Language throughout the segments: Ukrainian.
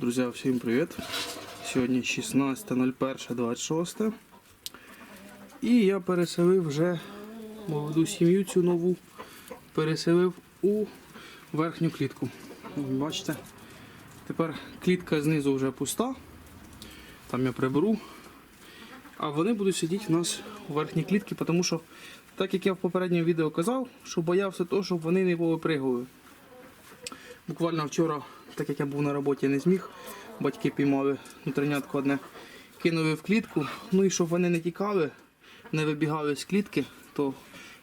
Друзі, всім привіт! Сьогодні 16.01.26. І я переселив вже молоду сім'ю цю нову. Переселив у верхню клітку. Бачите? Тепер клітка знизу вже пуста. Там я приберу. А вони будуть сидіти у нас у верхній клітці, тому що, так як я в попередньому відео казав, що боявся того, щоб вони не повипригували. Буквально вчора, так як я був на роботі, не зміг. Батьки піймали внутрішнятку одне, кинули в клітку. Ну і щоб вони не тікали, не вибігали з клітки, то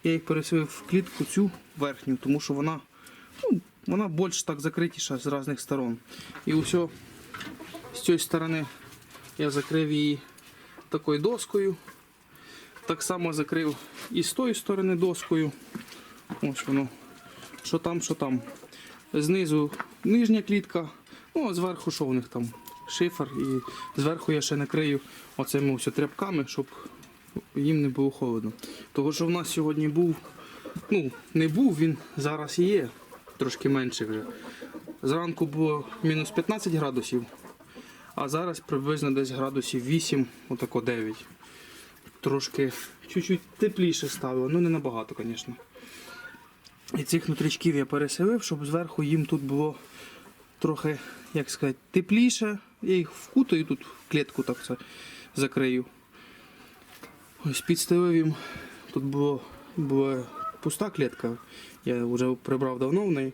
я їх переселив в клітку цю верхню, тому що вона, ну, вона більш так закритіша з різних сторон. І усе з цієї сторони я закрив її такою доскою. Так само закрив і з тої сторони доскою. Ось воно. Що там, що там. Знизу нижня клітка, ну а зверху що в них там? Шифер і зверху я ще накрию оцими ось тряпками, щоб їм не було холодно. Того, що в нас сьогодні був, ну, не був, він зараз є, трошки менше вже. Зранку було мінус 15 градусів, а зараз приблизно десь градусів 8, отако 9. Трошки чуть-чуть тепліше стало, ну не набагато, звісно. І цих нутричків я переселив, щоб зверху їм тут було трохи, як сказати, тепліше. Я їх вкутаю тут в клітку так це закрию. Ось підстелив їм. Тут було, була пуста клітка, я вже прибрав давно в неї.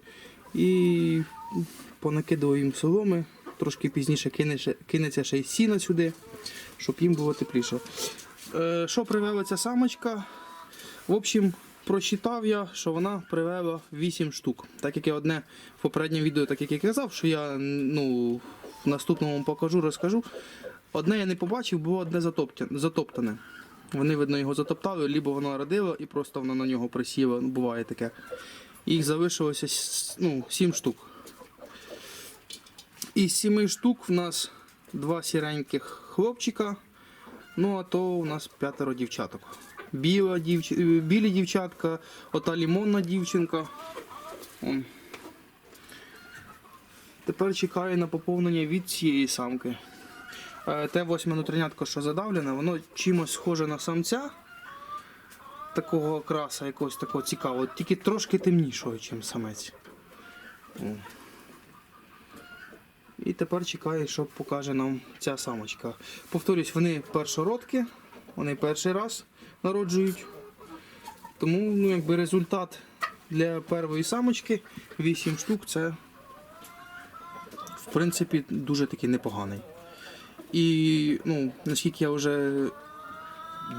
І понакидував їм соломи. Трошки пізніше кинеться, кинеться ще й сіна сюди, щоб їм було тепліше. Е, що привела ця самочка? В общем, прочитав я, що вона привела 8 штук. Так як я одне в попередньому відео, так як я казав, що я ну, в наступному вам покажу, розкажу. Одне я не побачив, було одне затоптане. Вони, видно, його затоптали, либо вона родила і просто вона на нього присіла. Ну, буває таке. Їх залишилося ну, 7 штук. Із 7 штук в нас два сіреньких хлопчика. Ну, а то у нас п'ятеро дівчаток. Біла дівч... е, Білі дівчатка, ота лімонна дівчинка. Он. Тепер чекаю на поповнення від цієї самки. Е, Те восьме нутринятко, що задавлене, воно чимось схоже на самця. Такого окраса, якогось такого цікавого, тільки трошки темнішого, ніж самець. І тепер чекаю, що покаже нам ця самочка. Повторюсь, вони першородки, вони перший раз народжують. Тому ну, якби результат для першої самочки 8 штук це в принципі дуже таки непоганий. І ну, наскільки я вже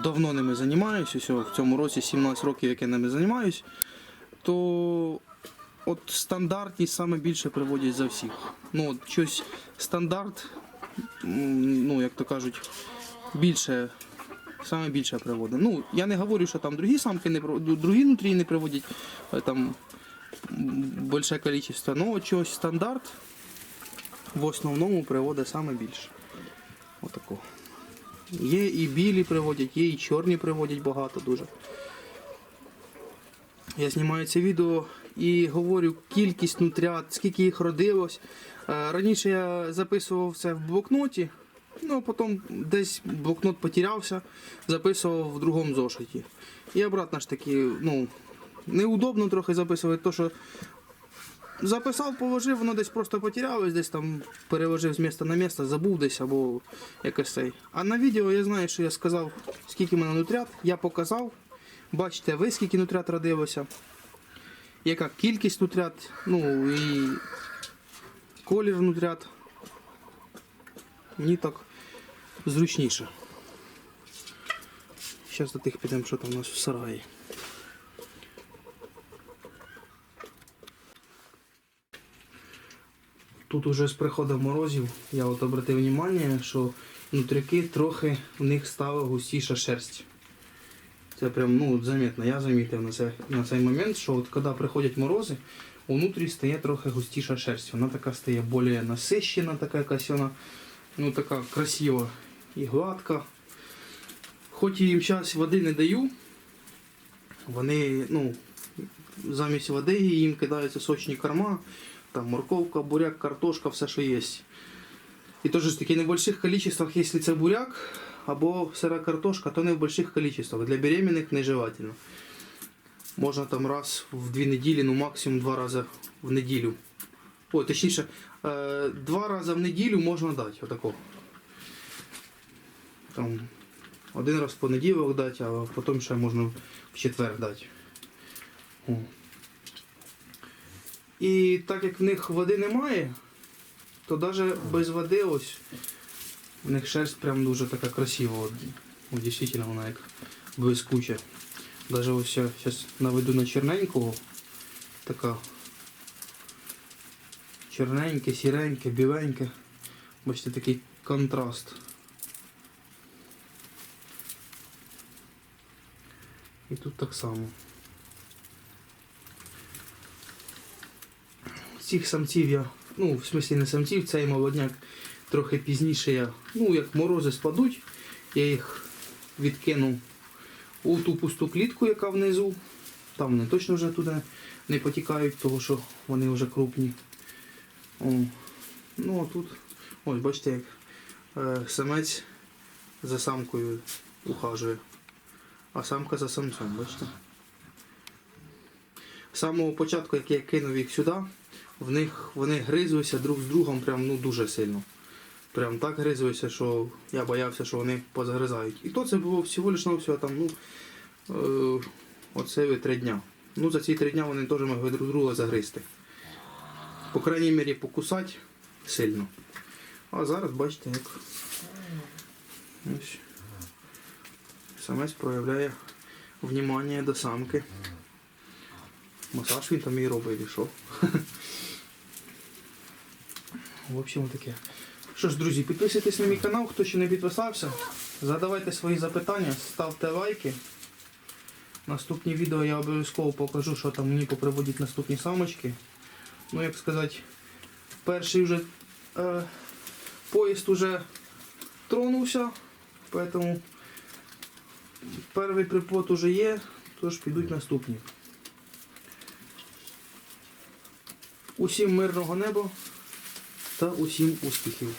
давно ними займаюся, в цьому році 17 років, як я ними займаюся, то от стандартність саме більше приводять за всіх. Ну, от щось стандарт, ну, як то кажуть, більше, саме більше приводить. Ну, я не говорю, що там другі самки не другі нутрії не приводять е, там більше кількість, ну от чогось стандарт в основному приводить саме більше. Отако. Є і білі приводять, є і чорні приводять багато дуже. Я знімаю це відео і говорю кількість нутрят, скільки їх родилось. Е, Раніше я записував це в блокноті, ну а потім десь блокнот потерявся, записував в другому зошиті. І обратно ж таки, ну, неудобно трохи записувати, то що записав, положив, воно десь просто потерялось, десь там переложив з міста на місце, забув десь або якось цей. А на відео я знаю, що я сказав, скільки в мене нутрят, я показав. Бачите, ви скільки нутрят родилося, яка кількість нутрят, ну і колір нутрят. Мені так зручніше. Зараз до тих підемо, що там у нас в сараї. Тут уже з приходом морозів я от обратив увагу, що нутряки трохи в них стала густіша шерсть. Це прям ну, заметно. Я замітив на, це, на цей момент, що от коли приходять морози, унутрі стає трохи густіша шерсть. Вона така стає більш насищена, така якась вона ну, така красива і гладка. Хоч і їм зараз води не даю, вони ну, замість води їм кидаються сочні корма, там морковка, буряк, картошка, все, що є. І теж в таких небольших количествах, якщо це буряк або сира картошка, то не в больших количествах. Для беременних нежелательно. Можна там раз в дві неділі, ну максимум два рази в неділю. О, точніше, е, два рази в неділю можна дати отако. Там один раз в понеділок дати, а потім ще можна в четвер дати. О. І так як в них води немає, то навіть без води ось в них шерсть прям дуже така красива. От, дійсно вона як блискуча. Даже ось я зараз наведу на черненького. Така чорненьке, сіреньке, біленьке. Бачите, такий контраст. І тут так само. Цих самців я, ну, в смислі не самців, цей молодняк трохи пізніше я, ну, як морози спадуть, я їх відкину у ту пусту клітку, яка внизу. Там вони точно вже туди не потікають, тому що вони вже крупні. О. Ну тут, ось бачите, як е, самець за самкою ухажує, а самка за самцем, бачите? З самого початку, як я кинув їх сюди, в них вони гризлися друг з другом прям ну, дуже сильно. Прям так гризлися, що я боявся, що вони позагризають. І то це було всього лиш на там, ну, е, оце три дня. Ну, за ці три дня вони теж могли друг друга загризти. По крайній мірі покусати сильно. А зараз бачите, як ось, самець проявляє внімання до самки. Масаж він там і робить, і. В общем, таке. Що ж, друзі, підписуйтесь на мій канал, хто ще не підписався. Задавайте свої запитання, ставте лайки. Наступні відео я обов'язково покажу, що там мені поприводять наступні самочки. Ну, як сказати, перший вже е, поїзд уже тронувся, тому перший приплод уже є, тож підуть наступні. Усім мирного неба та усім успіхів.